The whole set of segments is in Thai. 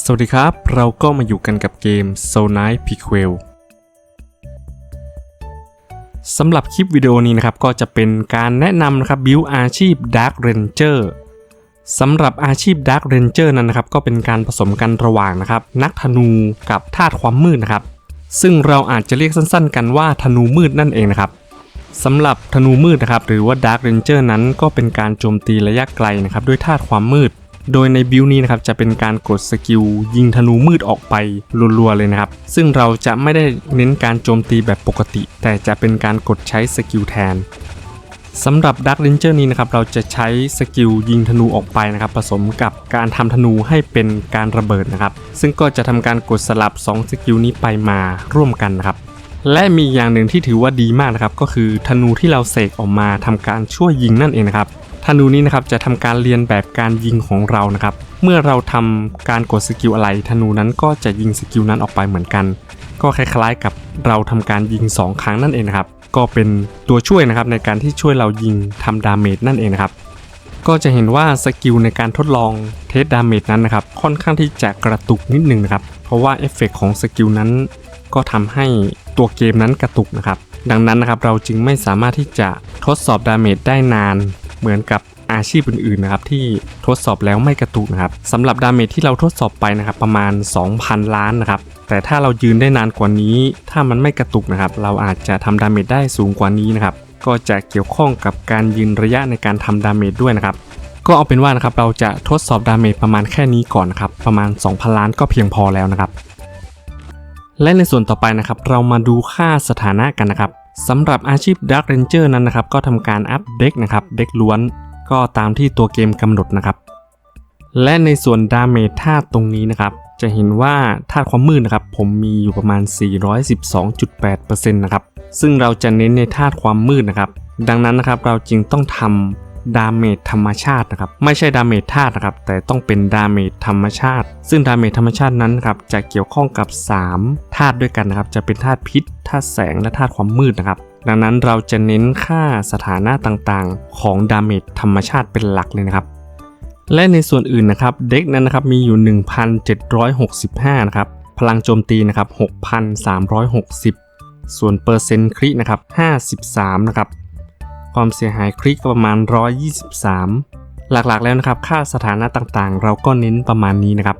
สวัสดีครับ เราก็มาอยู่กันกับเกม Soul Knight Prequel สำหรับคลิปวิดีโอนี้นะครับ ก็จะเป็นการแนะนำนะครับบิวอาชีพ Dark Ranger สำหรับอาชีพ Dark Ranger นั้นนะครับ ก็เป็นการผสมกันระหว่างนะครับ นักธนูกับธาตุความมืดนะครับ ซึ่งเราอาจจะเรียกสั้นๆ กันว่าธนูมืดนั่นเองนะครับสำหรับธนูมืดนะครับ หรือว่า Dark Ranger นั้นก็เป็นการโจมตีระยะไกลนะครับ ด้วยธาตุความมืด โดยในบิวนี้นะครับจะเป็นการกดสกิลยิงธนูมืดออกไปรัวๆเลยนะครับ ซึ่งเราจะไม่ได้เน้นการโจมตีแบบปกติ แต่จะเป็นการกดใช้สกิลแทนสำหรับดักเรนเจอร์นี้นะครับเราจะใช้สกิลยิงธนูออกไปนะครับผสมกับการทำธนูให้เป็นการระเบิดนะครับ ซึ่งก็จะทำการกดสลับ 2 สกิลนี้ไปมาร่วมกันนะครับและมีอย่างหนึ่งที่ถือว่าดีมากนะครับก็คือธนูที่เราเสกออกมาทำการช่วยยิงนั่นเองนะครับ ธนูนี้นะครับจะทำการเรียนแบบการยิงของเรานะครับ เมื่อเราทำการกดสกิลอะไรธนูนั้นก็จะยิงสกิลนั้นออกไปเหมือนกัน ก็คล้ายๆกับเราทำการยิง 2 ครั้งนั่นเองนะครับ ก็เป็นตัวช่วยนะครับในการที่ช่วยเรายิงทำดาเมจนั่นเองนะครับ ก็จะเห็นว่าสกิลในการทดลองเทสดาเมจนั้นนะครับ ค่อนข้างที่จะกระตุกนิดนึงนะครับ เพราะว่าเอฟเฟกของสกิลนั้น ก็ทำให้ตัวเกมนั้นกระตุกนะครับ ดังนั้นนะครับเราจึงไม่สามารถที่จะทดสอบดาเมจได้นาน เหมือนกับอาชีพอื่นๆนะครับที่ทดสอบแล้วไม่กระตุกนะครับสำหรับดาเมจที่เราทดสอบไปนะครับประมาณ 2,000 ล้านนะครับแต่ถ้าเรายืนได้นานกว่านี้ ถ้ามันไม่กระตุกนะครับเราอาจจะทำดาเมจได้สูงกว่านี้นะครับก็จะเกี่ยวข้องกับการยืนระยะในการทำดาเมจด้วยนะครับก็เอาเป็นว่านะครับเราจะทดสอบดาเมจประมาณแค่นี้ก่อนนะครับประมาณ 2,000 ล้านก็เพียงพอแล้วนะครับและในส่วนต่อไปนะครับเรามาดูค่าสถานะกันนะครับ สำหรับอาชีพ Dark Ranger นั้นนะครับ ก็ทำการอัพเด็กนะครับ เด็กล้วนก็ตามที่ตัวเกมกำหนดนะครับ และในส่วนดาเมจธาตุตรงนี้นะครับ จะเห็นว่าธาตุความมืดนะครับ ผมมีอยู่ประมาณ 412.8%นะครับ ซึ่งเราจะเน้นในธาตุความมืดนะครับ ดังนั้นนะครับเราจึงต้องทำ ดาเมจธรรมชาตินะครับไม่ใช่ดาเมจธาตุนะครับแต่ต้องเป็นดาเมจธรรมชาติ ซึ่งดาเมจธรรมชาตินั้นครับจะเกี่ยวข้องกับ 3ธาตุด้วยกันนะครับจะเป็นธาตุพิษธาตุแสงและธาตุความมืดนะครับดังนั้นเราจะเน้นค่าสถานะต่างๆ ของดาเมจธรรมชาติเป็นหลักเลยนะครับและในส่วนอื่นนะครับเด็กนั้นนะครับมีอยู่ 1,765 นะครับพลังโจมตีนะครับ6,360 ส่วนเปอร์เซ็นต์ครินะครับ53 นะครับ ความเสียหายคริกประมาณ 123 หลักๆแล้วนะครับ ค่าสถานะต่างๆ เราก็เน้นประมาณนี้นะครับ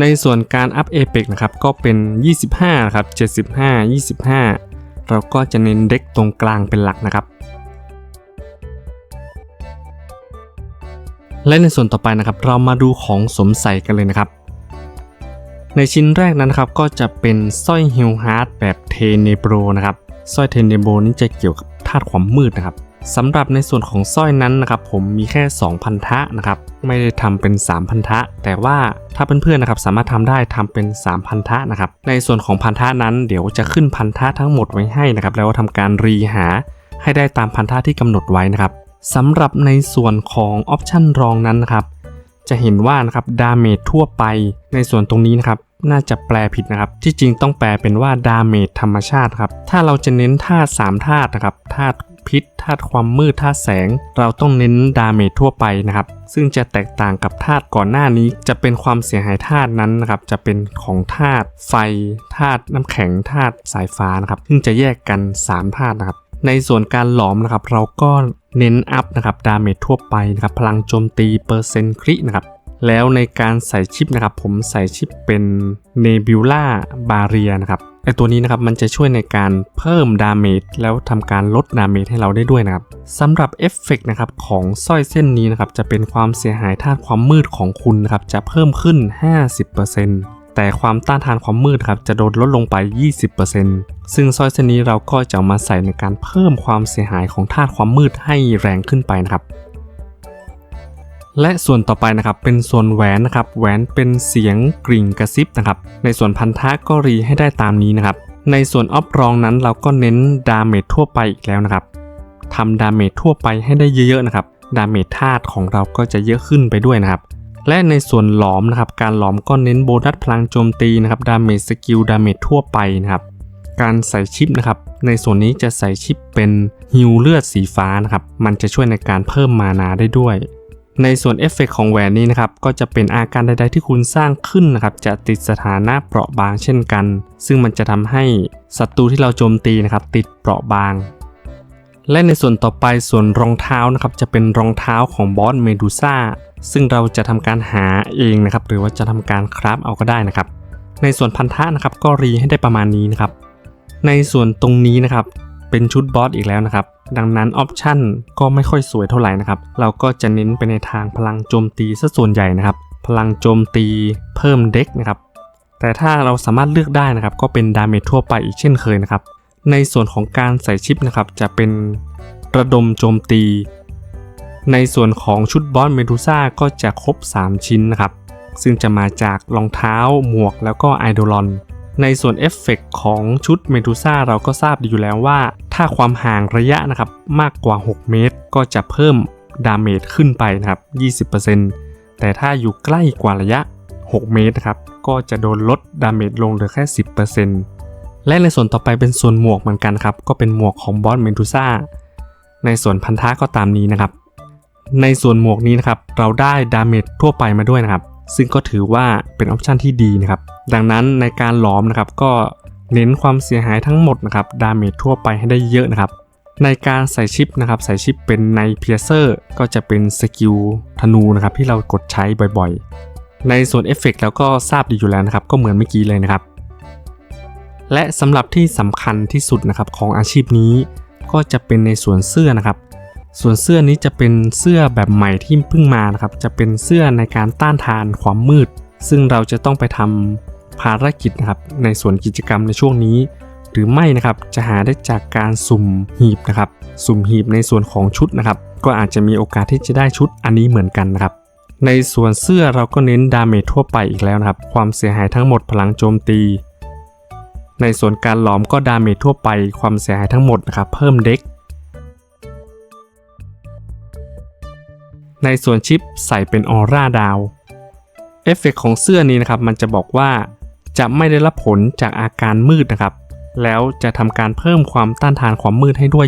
ในส่วนการอัพเอเปกนะครับก็เป็น 25นะครับ75 25 เราก็จะเน้นเด็กตรงกลางเป็นหลักนะครับ และในส่วนต่อไปนะครับ เรามาดูของสมใส่กันเลยนะครับ ในชิ้นแรกนั้นครับก็จะเป็นสร้อยฮิลฮาร์ดแบบเทเนโบรนะครับสร้อยเทเนโบนี่จะเกี่ยวกับธาตุความมืดนะครับสำหรับในส่วนของสร้อยนั้นนะครับผมมีแค่ 2 พันธะนะครับไม่ได้ทำเป็น 3 พันธะ แต่ว่าถ้าเพื่อนๆนะครับสามารถทำได้ทำเป็น 3 พันธะนะครับในส่วนของพันธะนั้นเดี๋ยวจะขึ้นพันธะทั้งหมดไว้ให้นะครับแล้วทำการรีหาให้ได้ตามพันธะที่กำหนดไว้นะครับสำหรับในส่วนของออปชันรองนั้นนะครับ จะเห็นว่านะครับดาเมจทั่วไปในส่วนตรงนี้นะครับน่าจะแปลผิดนะครับ ที่จริงต้องแปลเป็นว่าดาเมจธรรมชาติครับ ถ้าเราจะเน้นธาตุ3ธาตุนะครับธาตุพิษธาตุความมืดธาตุแสง เราต้องเน้นดาเมจทั่วไปนะครับ ซึ่งจะแตกต่างกับธาตุก่อนหน้านี้ จะเป็นความเสียหายธาตุนั้นนะครับ จะเป็นของธาตุไฟธาตุน้ำแข็งธาตุสายฟ้านะครับ ซึ่งจะแยกกัน 3ธาตุนะครับ ในส่วนการหลอมนะครับ เราก็ เน้นอัพนะครับดาเมจทั่วไปนะครับพลังโจมตีเปอร์เซ็นต์ครินะครับแล้วในการใส่ชิปนะครับผมใส่ชิปเป็น Nebula Barrier นะครับไอตัวนี้นะครับมันจะช่วยในการเพิ่มดาเมจแล้วทำการลดดาเมจให้เราได้ด้วยนะครับสำหรับเอฟเฟกนะครับของสร้อยเส้นนี้นะครับจะเป็นความเสียหายธาตุความมืดของคุณนะครับจะเพิ่มขึ้น 50% แต่ความต้านทานความมืดครับจะโดนลดลงไป 20%ซึ่งสร้อยเส้นนี้เราก็จะมาใส่ในการเพิ่มความเสียหายของธาตุความมืดให้แรงขึ้นไปนะครับ และส่วนต่อไปนะครับเป็นส่วนแหวนนะครับ แหวนเป็นเสียงกริ่งกระซิบนะครับ ในส่วนพันธะก็รีให้ได้ตามนี้นะครับ ในส่วนออฟรองนั้นเราก็เน้นดาเมจทั่วไปอีกแล้วนะครับทำดาเมจทั่วไปให้ได้เยอะๆนะครับ ดาเมจธาตุของเราก็จะเยอะขึ้นไปด้วยนะครับ และในส่วนหลอมนะครับ การหลอมก็เน้นโบนัสพลังโจมตีนะครับดาเมจสกิลดาเมจทั่วไปนะครับ การใส่ชิปนะครับ ในส่วนนี้จะใส่ชิปเป็นฮิวเลือดสีฟ้านะครับ มันจะช่วยในการเพิ่มมานาได้ด้วย ในส่วนเอฟเฟกของแหวนนี้นะครับ ก็จะเป็นอาการใดๆที่คุณสร้างขึ้นนะครับ จะติดสถานะเปราะบางเช่นกัน ซึ่งมันจะทำให้ศัตรูที่เราโจมตีนะครับ ติดเปราะบาง และในส่วนต่อไปส่วนรองเท้านะครับจะเป็นรองเท้าของบอสเมดูซ่าซึ่งเราจะทำการหาเองนะครับหรือว่าจะทำการคราฟเอาก็ได้นะครับ ในส่วนพันธะนะครับก็รีให้ได้ประมาณนี้นะครับ ในส่วนตรงนี้นะครับเป็นชุดบอสอีกแล้วนะครับ ดังนั้นออปชั่นก็ไม่ค่อยสวยเท่าไหร่นะครับ เราก็จะเน้นไปในทางพลังโจมตีซะส่วนใหญ่นะครับ พลังโจมตีเพิ่มเด็กนะครับ แต่ถ้าเราสามารถเลือกได้นะครับ ก็เป็นดาเมจทั่วไปอีกเช่นเคยนะครับ ในส่วนของการใส่ชิปนะครับจะเป็นระดมโจมตี ในส่วนของชุดบอสเมดูซ่าก็จะครบ 3 ชิ้นนะครับ ซึ่งจะมาจากรองเท้าหมวกแล้วก็ไอดอลอนในส่วนเอฟเฟกของชุดเมดูซ่าเราก็ทราบดีอยู่แล้วว่า ถ้าความห่างระยะนะครับมากกว่า 6 เมตร ก็จะเพิ่มดาเมจขึ้นไปนะครับ 20%แต่ถ้าอยู่ใกล้กว่าระยะ 6 เมตรนะครับก็จะโดนลดดาเมจลงเหลือแค่ 10% และในส่วนต่อไปเป็นส่วนหมวกเหมือนกันครับ ก็เป็นหมวกของบอสเมดูซ่าในส่วนพันธะก็ตามนี้นะครับ ในส่วนหมวกนี้นะครับ เราได้ดาเมจทั่วไปมาด้วยนะครับ ซึ่งก็ถือว่าเป็นออปชันที่ดีนะครับ ดังนั้นในการหลอมนะครับก็เน้นความเสียหายทั้งหมดนะครับ ดาเมจทั่วไปให้ได้เยอะนะครับ ในการใส่ชิปนะครับ ใส่ชิปเป็นในเพียเซอร์ก็จะเป็นสกิลธนูนะครับที่เรากดใช้บ่อยๆ ในส่วนเอฟเฟกแล้วก็ทราบดีอยู่แล้วนะครับ ก็เหมือนเมื่อกี้เลยนะครับ และสำหรับที่สำคัญที่สุดนะครับของอาชีพนี้ ก็จะเป็นในส่วนเสื้อนะครับ ส่วนเสื้อนี้จะเป็นเสื้อแบบใหม่ที่เพิ่งมานะครับ จะเป็นเสื้อในการต้านทานความมืด ซึ่งเราจะต้องไปทำภารกิจนะครับในส่วนกิจกรรมในช่วงนี้ หรือไม่นะครับจะหาได้จากการสุ่มหีบนะครับ สุ่มหีบในส่วนของชุดนะครับ ก็อาจจะมีโอกาสที่จะได้ชุดอันนี้เหมือนกันนะครับในส่วนเสื้อเราก็เน้นดาเมจทั่วไปอีกแล้วนะครับ ความเสียหายทั้งหมดพลังโจมตี ในส่วนการหลอมก็ดาเมจทั่วไปความเสียหายทั้งหมดนะครับเพิ่มเด็ก ในส่วนชิปใส่เป็นออร่าดาว เอฟเฟกของเสื้อนี้นะครับมันจะบอกว่าจะไม่ได้รับผลจากอาการมืดนะครับ แล้วจะทำการเพิ่มความต้านทานความมืดให้ด้วย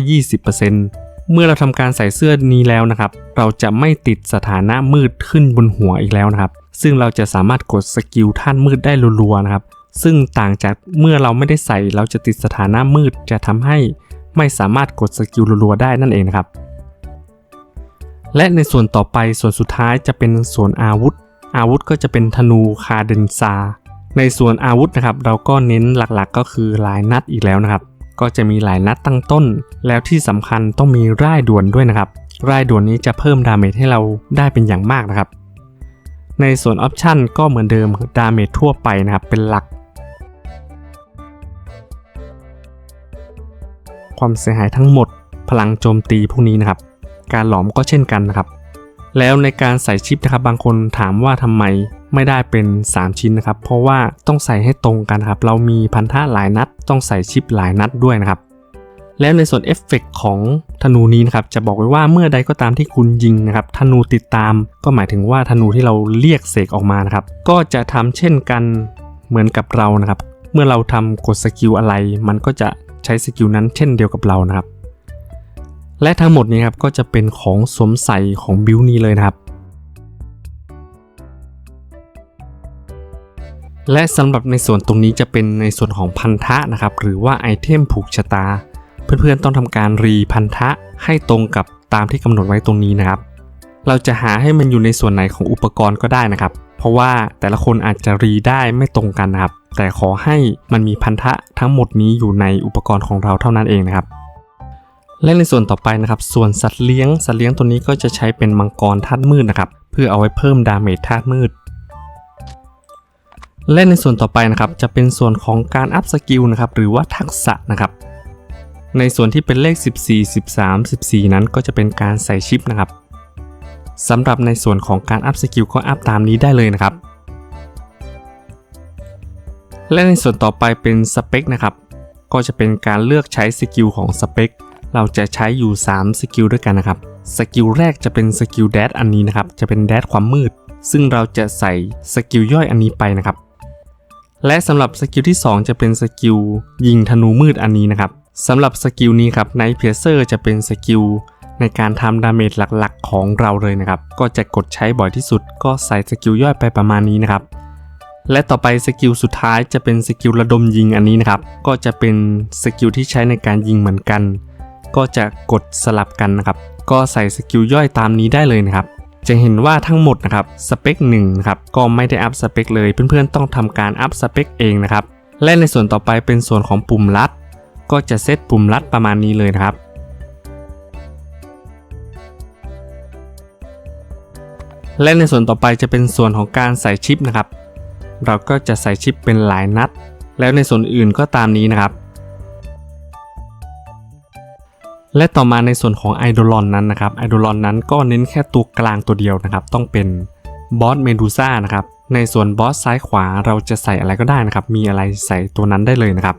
20%เมื่อเราทำการใส่เสื้อนี้แล้วนะครับ เราจะไม่ติดสถานะมืดขึ้นบนหัวอีกแล้วนะครับ ซึ่งเราจะสามารถกดสกิลท่านมืดได้รัวๆนะครับ ซึ่งต่างจากเมื่อเราไม่ได้ใส่เราจะติดสถานะมืดจะทำให้ไม่สามารถกดสกิลรัวๆได้นั่นเองนะครับ และในส่วนต่อไปส่วนสุดท้ายจะเป็นส่วนอาวุธ อาวุธก็จะเป็นธนูคาเดนซา ในส่วนอาวุธนะครับ เราก็เน้นหลักๆก็คือหลายนัดอีกแล้วนะครับ ก็จะมีหลายนัดตั้งต้น แล้วที่สำคัญต้องมีร่ายด่วนด้วยนะครับ ร่ายด่วนนี้จะเพิ่มดาเมจให้เราได้เป็นอย่างมากนะครับในส่วนออปชันก็เหมือนเดิมดาเมจทั่วไปนะครับ เป็นหลัก ความเสียหายทั้งหมด พลังโจมตีพวกนี้นะครับ การหลอมก็เช่นกันนะครับ แล้วในการใส่ชิปนะครับบางคนถามว่าทำไมไม่ได้เป็น 3 ชิ้นนะครับ เพราะว่าต้องใส่ให้ตรงกันครับ เรามีพันธะหลายนัด ต้องใส่ชิปหลายนัดด้วยนะครับ แล้วในส่วนเอฟเฟกของธนูนี้นะครับ จะบอกไว้ว่าเมื่อใดก็ตามที่คุณยิงนะครับ ธนูติดตาม ก็หมายถึงว่าธนูที่เราเรียกเสกออกมานะครับ ก็จะทำเช่นกันเหมือนกับเรานะครับ เมื่อเราทำกดสกิลอะไร มันก็จะ ใช้สกิลนั้นเช่นเดียวกับเรานะครับ และทั้งหมดนี้ครับก็จะเป็นของสวมใส่ของบิวนี้เลยนะครับ และสำหรับในส่วนตรงนี้จะเป็นในส่วนของพันธะนะครับ หรือว่าไอเทมผูกชะตา เพื่อนๆต้องทำการรีพันธะให้ตรงกับตามที่กำหนดไว้ตรงนี้นะครับ เราจะหาให้มันอยู่ในส่วนไหนของอุปกรณ์ก็ได้นะครับ เพราะว่าแต่ละคนอาจจะรีได้ไม่ตรงกันนะครับ แต่ขอให้มันมีพันธะทั้งหมดนี้อยู่ในอุปกรณ์ของเราเท่านั้นเองนะครับ และในส่วนต่อไปนะครับ ส่วนสัตว์เลี้ยง สัตว์เลี้ยงตัวนี้ก็จะใช้เป็นมังกรธาตุมืดนะครับ เพื่อเอาไว้เพิ่มดาเมจธาตุมืด และในส่วนต่อไปนะครับ จะเป็นส่วนของการอัพสกิลนะครับ หรือว่าทักษะนะครับ ในส่วนที่เป็นเลข 14 13 14 นั้นก็จะเป็นการใส่ชิปนะครับสำหรับในส่วนของการอัพสกิลก็อัพตามนี้ได้เลยนะครับ และในส่วนต่อไปเป็นสเปคนะครับ ก็จะเป็นการเลือกใช้สกิลของสเปค เราจะใช้อยู่ 3 สกิลด้วยกันนะครับ สกิลแรกจะเป็นสกิลแดดอันนี้นะครับ จะเป็นแดดความมืด ซึ่งเราจะใส่สกิลย่อยอันนี้ไปนะครับ และสำหรับสกิลที่ 2 จะเป็นสกิลยิงธนูมืดอันนี้นะครับสำหรับสกิลนี้ครับไนท์เพเซอร์จะเป็นสกิลในการทำดาเมจหลักๆ ของเราเลยนะครับ ก็จะกดใช้บ่อยที่สุด ก็ใส่สกิลย่อยไปประมาณนี้นะครับ และต่อไปสกิลสุดท้ายจะเป็นสกิลระดมยิงอันนี้นะครับ ก็จะเป็นสกิลที่ใช้ในการยิงเหมือนกัน ก็จะกดสลับกันนะครับ ก็ใส่สกิลย่อยตามนี้ได้เลยนะครับ จะเห็นว่าทั้งหมดนะครับสเปค1นะครับก็ไม่ได้อัพสเปคเลยเพื่อนๆต้องทำการอัพสเปคเองนะครับ และในส่วนต่อไปเป็นส่วนของปุ่มลัด ก็จะเซตปุ่มลัดประมาณนี้เลยนะครับและในส่วนต่อไปจะเป็นส่วนของการใส่ชิปนะครับ เราก็จะใส่ชิปเป็นหลายนัด แล้วในส่วนอื่นก็ตามนี้นะครับ และต่อมาในส่วนของไอดอลอนนั้นนะครับไอดอลอนนั้นก็เน้นแค่ตัวกลางตัวเดียวนะครับ ต้องเป็นบอสเมดูซ่านะครับในส่วนบอสซ้ายขวาเราจะใส่อะไรก็ได้นะครับ มีอะไรใส่ตัวนั้นได้เลยนะครับ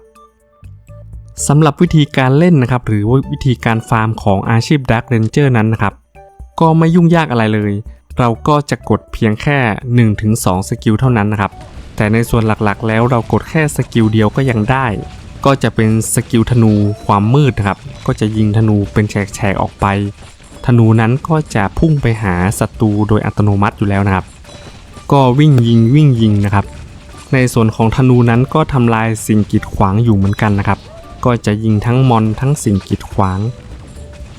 สำหรับวิธีการเล่นนะครับ หรือว่าวิธีการฟาร์มของอาชีพดักเรนเจอร์นั้นนะครับ ก็ไม่ยุ่งยากอะไรเลย เราก็จะกดเพียงแค่ 1-2 สกิลเท่านั้นนะครับ แต่ในส่วนหลักๆ แล้วเรากดแค่สกิลเดียวก็ยังได้ ก็จะเป็นสกิลธนูความมืดครับ ก็จะยิงธนูเป็นแฉกๆออกไป ธนูนั้นก็จะพุ่งไปหาศัตรูโดยอัตโนมัติอยู่แล้วนะครับ ก็วิ่งยิงวิ่งยิงนะครับ ในส่วนของธนูนั้นก็ทำลายสิ่งกีดขวางอยู่เหมือนกันนะครับ ก็จะยิงทั้งมอนทั้งสิ่งกีดขวาง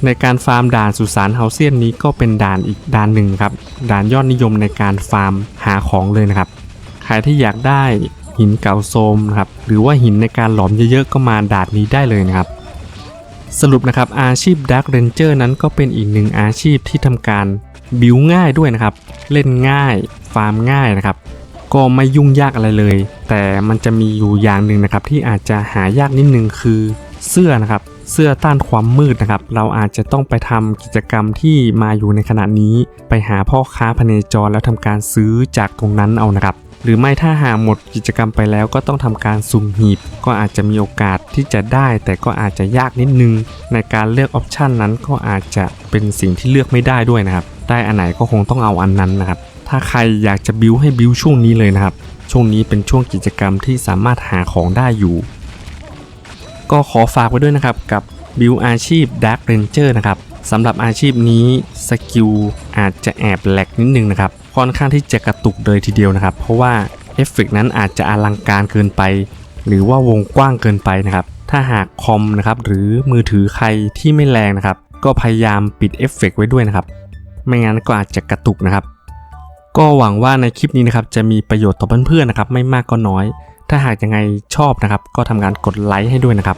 ในการฟาร์มด่านสุสานเฮาเซียนนี้ก็เป็นด่านอีกด่านหนึ่งครับ ด่านยอดนิยมในการฟาร์มหาของเลยนะครับ ใครที่อยากได้หินเก่าโซมนะครับหรือว่าหินในการหลอมเยอะๆก็มาดานนี้ได้เลยนะครับ สรุปนะครับอาชีพ Dark Ranger นั้นก็เป็นอีกหนึ่งอาชีพที่ทำการบิวง่ายด้วยนะครับ เล่นง่าย ฟาร์มง่ายนะครับ ก็ไม่ยุ่งยากอะไรเลย แต่มันจะมีอยู่อย่างหนึ่งนะครับ ที่อาจจะหายากนิดนึงคือเสื้อนะครับ เสื้อต้านความมืดนะครับ เราอาจจะต้องไปทำกิจกรรมที่มาอยู่ในขณะนี้ ไปหาพ่อค้าพเนจรแล้วทำการซื้อจากตรงนั้นเอานะครับ หรือไม่ถ้าหาหมดกิจกรรมไปแล้วก็ต้องทำการสุ่มหีบ ก็อาจจะมีโอกาสที่จะได้ แต่ก็อาจจะยากนิดนึง ในการเลือกออปชันนั้นก็อาจจะเป็นสิ่งที่เลือกไม่ได้ด้วยนะครับ ได้อันไหนก็คงต้องเอาอันนั้นนะครับ ถ้าใครอยากจะบิวให้บิวช่วงนี้เลยนะครับ ช่วงนี้เป็นช่วงกิจกรรมที่สามารถหาของได้อยู่ ก็ขอฝากไว้ด้วยนะครับกับบิวอาชีพ Dark Ranger นะครับสำหรับอาชีพนี้สกิลอาจจะแอบแหลกนิดนึงนะครับ ค่อนข้างที่จะกระตุกเลยทีเดียวนะครับ เพราะว่าเอฟเฟกต์นั้นอาจจะอลังการเกินไป หรือว่าวงกว้างเกินไปนะครับ ถ้าหากคอมนะครับหรือมือถือใครที่ไม่แรงนะครับ ก็พยายามปิดเอฟเฟกต์ไว้ด้วยนะครับ ไม่งั้นก็อาจจะกระตุกนะครับ ก็หวังว่าในคลิปนี้นะครับจะมีประโยชน์ต่อเพื่อนๆนะครับ ไม่มากก็น้อย ถ้าหากยังไงชอบนะครับ ก็ทำการกดไลค์ให้ด้วยนะครับ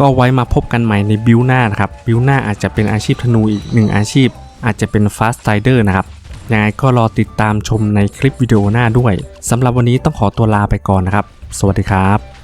ก็ไว้มาพบกันใหม่ในบิวหน้านะครับบิวหน้าอาจจะเป็นอาชีพธนูอีกหนึ่งอาชีพ อาจจะเป็นฟาสต์ไ i เดอร์นะครับ ยังไงก็รอติดตามชมในคลิปวิดีโอหน้าด้วยสำหรับวันนี้ต้องขอตัวลาไปก่อนนะครับ สวัสดีครับ